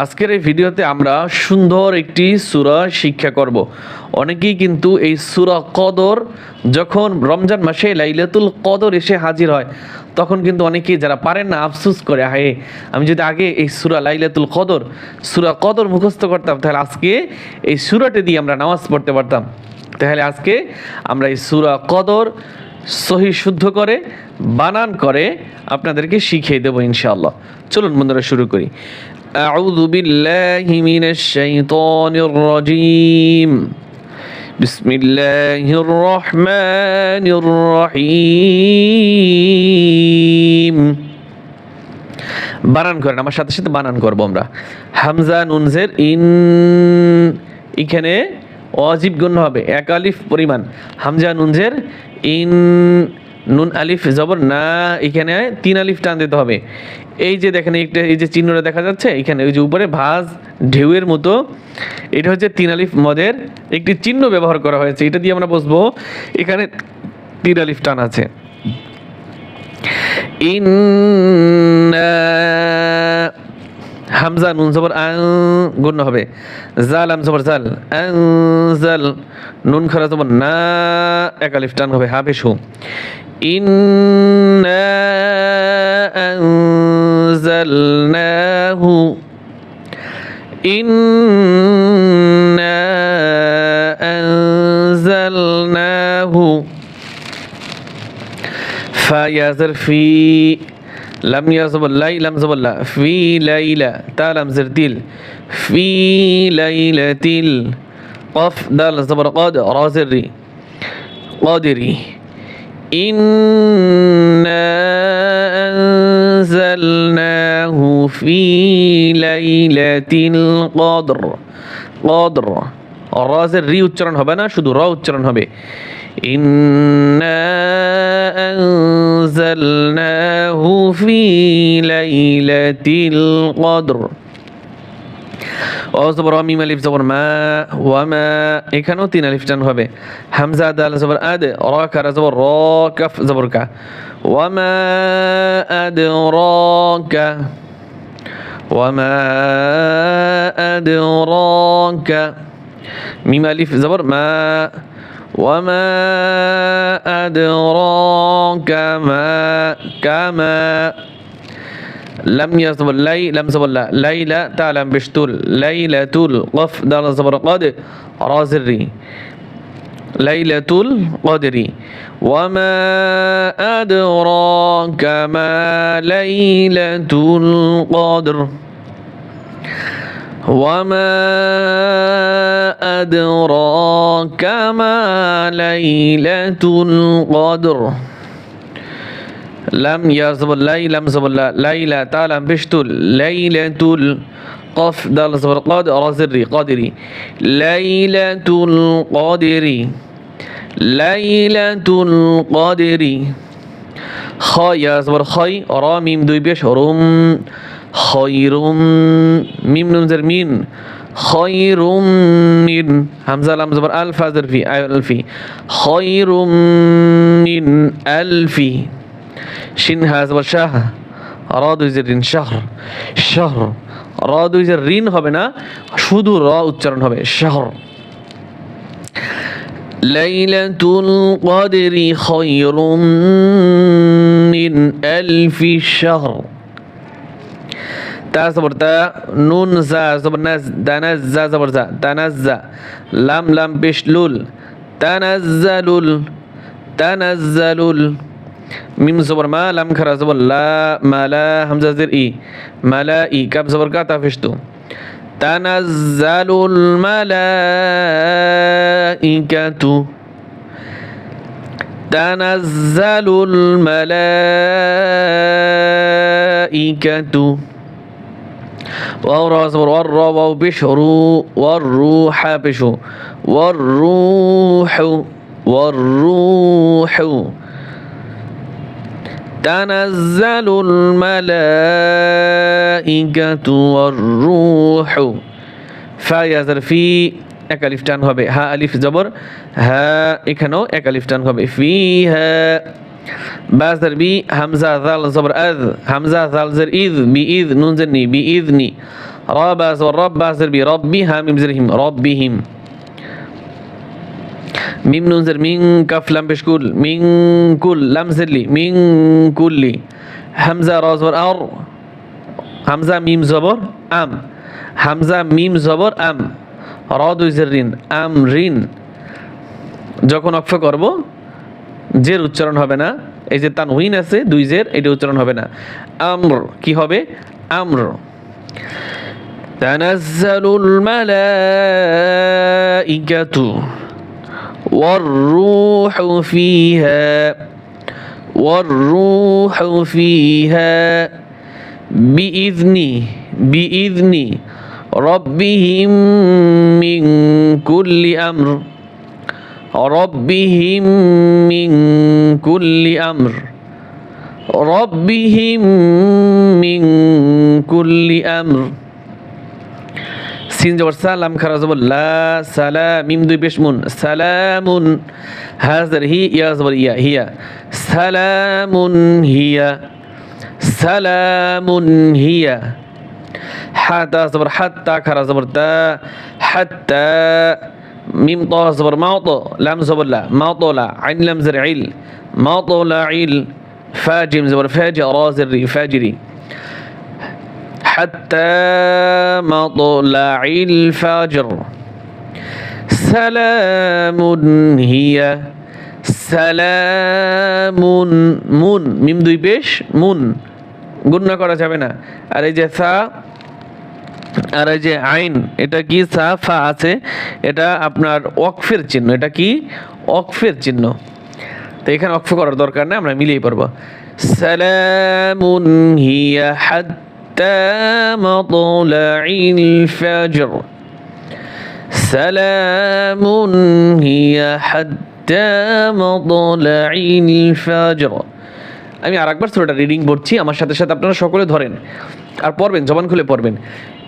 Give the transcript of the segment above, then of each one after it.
আজকের এই ভিডিওতে আমরা সুন্দর একটি সূরা শিক্ষা করব। অনেকেই কিন্তু এই সুরা কদর, যখন রমজান মাসে লাইলাতুল কদর এসে হাজির হয়, তখন কিন্তু অনেকেই যারা পারেন না, আফসুস করে, হায়, আমি যদি আগে এই সুরা লাইলাতুল কদর, সুরা কদর মুখস্থ করতাম, তাহলে আজকে এই সূরাটি দিয়ে আমরা নামাজ পড়তে পারতাম। তাহলে আজকে আমরা এই সুরা কদর সহি শুদ্ধ করে, বানান করে আপনাদেরকে শিখিয়ে দেবো ইনশাআল্লাহ। চলুন বন্ধুরা শুরু করি। أعوذ بالله من الشيطان الرجيم بسم الله الرحمن الرحيم বানান করেন আমার সাথে সাথে বানান করবো আমরা হামজা নুনজের ইন এখানে অজীব গণ্য হবে এক আলিফ পরিমাণ হামজা নুনজের ইন নুন আলিফ জবর, না, এখানে তিন আলিফ টান দিতে হবে। এই যে দেখেন একটা এই যে চিহ্নটা দেখা যাচ্ছে, এখানে ওই যে উপরে ভাঁজ ঢেউয়ের মতো, এটা হচ্ছে তিন আলিফ মদের একটি চিহ্ন ব্যবহার করা হয়েছে। এটা দিয়ে আমরা বসবো, এখানে তিন আলিফ টান আছে। ইন্না হামজা নুন জবর আং গুণ হবে। জাল, আম জবর জাল। আং জাল, নুন খরা জবর না। এক আলিফ টান হবে হা বেশু ইন্না আনজালনাহু। ফায়াজার ফি لم يزبر لاي لم زبر لا. في ليلة تا لم زرتيل في ليلة قف دال زبر قاد رازري قادري. إنا أنزلناه في ليلة القدر. قدر. রাজের রি উচ্চারণ হবে না শুধু র উচ্চারণ হবে ইন্না আনজালনাহু ফি লাইলাতিল কদর ও জবর মিম আলিফ জবর মা ওয়া মা এখানেও তিন আলিফ টান হবে হামজা দাল জবর আদ র কারা জবর র কাফ জবর কা ওয়া মা আদরাকা وما أدراك ميم ألف زبر. ما وما أدراك ما كما لم يزبر لي لم زبر لا ليلى تعلم بشتول ليلة قف دال زبر قاد رازري. ليلة القدر وما أدراك ما ليلة القدر وما أدراك ما ليلة القدر لم يصب الليل لم يصب الليل تعلم بشت ليلة القف دال صبر قادر زري قادري ليلة القادر ليلة القادر خي صبر خي راميم دوي بيش روم خير ميم نمزر مين خير من همزة لام زبر ألف زر في أي ألفي خير من ألف شين زبر شاه را দুই যে ঋণ শাহর শাহর র দুই যে ঋণ হবে না শুধু র উচ্চারণ হবে শাহর ليلة القدر خير من ألف شهر তা জবর তা নুন জা জবর নাজ দানাজ জা জবর জা দানাজ জা, লাম লাম পেশ লুল তানাজ্জালুল তানাজ্জালুল মিম জবর মা, লাম খারা জবর লা মালা হামজা জির ই মালা ই কাব জবর কা তাফিশ তো। তানাজ্জালুল মালাইকাতু তানাজ্জালুল মালাইকাতু واو را زبر ور را واو بشرو والروح بشو والروح والروح تنزل الملائكة والروح فيزر في এক আলিফ টান হবে হা আলিফ জবর হা এখানেও এক আলিফ টান হবে ফি হা বাজার বি হামজা জাল জবর আদ হামজা জাল জের ইদ বি ইদ নুন জের নি বি ইদ নি রবা জবর রব্বা জের বি রব্বি হা মিম জের হিম রব্বিহিম মিম নুন জের মিং কাফ লাম পেশ কুল মিং কুল লাম জেরলি মিং কুল্লি হামজা র জবর আর হামজা মিম জবর আম হামজা মিম জবর আম র দুই জের রিন আম রিন যখন অক্ষ করব জের উচ্চারণ হবে না এই যে তানউইন আছে দুই জের এটা উচ্চারণ হবে না আমর কি হবে আমর تنزل الملائكة والروح فيها والروح فيها بإذن بإذن ربهم من كل أمر ربهم من كل أمر ربهم من كل أمر সিন জবর সালাম খারা জবর লা সালাম মিম দুই পেশ মুন সালামুন হাজার হি ইয়া জবর ইয়া হিয়া সালামুন হিয়া সালামুন হিয়া হাতা জবর হাত্তা খারা জবর তা হাত্তা মিম ত জবর মাওত লাম জবর লা মাওত লা আইন লাম জের ইল মাওত লা ইল ফাজিম জবর ফাজি রা জের রি ফাজিরি حتى مطلع الفجر سلام هي সালামুন মুন মিম দুই পেশ মুন গুণনা করা যাবে না আর এই যে সা আর এই যে আইন, এটা কি সাফা আছে? এটা আপনার অক্ফের চিহ্ন। এটা কি? অক্ফের চিহ্ন। তো এখানে অক্ফ করার দরকার নেই, আমরা মিলিয়ে পারব সালামুন হিয়া হিয়া আমি আর একবার রিডিং পড়ছি, আমার সাথে সাথে আপনারা সকলে ধরেন। আর পড়বেন, জবান খুলে পড়বেন।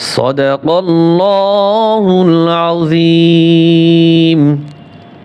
صدق الله العظيم